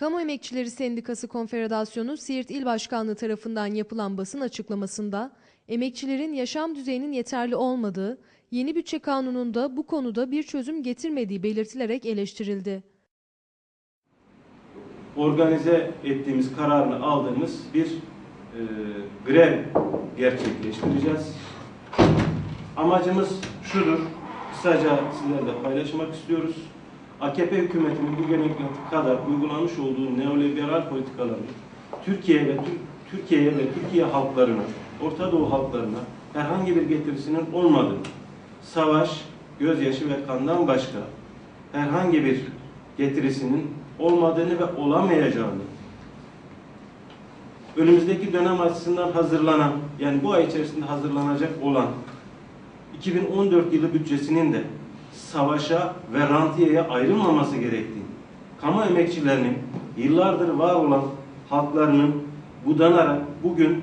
Kamu Emekçileri Sendikası Konfederasyonu Siirt İl Başkanlığı tarafından yapılan basın açıklamasında emekçilerin yaşam düzeyinin yeterli olmadığı, yeni bütçe kanununda bu konuda bir çözüm getirmediği belirtilerek eleştirildi. organize ettiğimiz kararını aldığımız bir e, grev gerçekleştireceğiz. Amacımız şudur, kısaca sizlerle paylaşmak istiyoruz. AKP hükümetinin bugüne kadar uygulamış olduğu neoliberal politikaların Türkiye ve Tür- Türkiye'ye ve Türkiye halklarına, Orta Doğu halklarına herhangi bir getirisinin olmadığı, savaş, gözyaşı ve kandan başka herhangi bir getirisinin olmadığını ve olamayacağını önümüzdeki dönem açısından hazırlanan yani bu ay içerisinde hazırlanacak olan 2014 yılı bütçesinin de savaşa ve rantiyeye ayrılmaması gerektiğini, kamu emekçilerinin yıllardır var olan haklarının budanarak bugün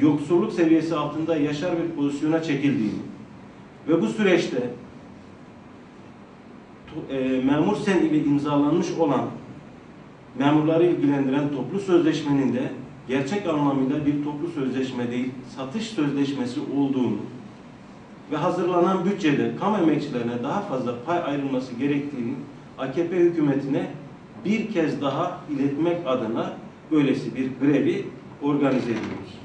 yoksulluk seviyesi altında yaşar bir pozisyona çekildiğini ve bu süreçte e, memur sen ile imzalanmış olan memurları ilgilendiren toplu sözleşmenin de gerçek anlamıyla bir toplu sözleşme değil, satış sözleşmesi olduğunu ve hazırlanan bütçede kamu emekçilerine daha fazla pay ayrılması gerektiğini AKP hükümetine bir kez daha iletmek adına böylesi bir grevi organize ediyoruz.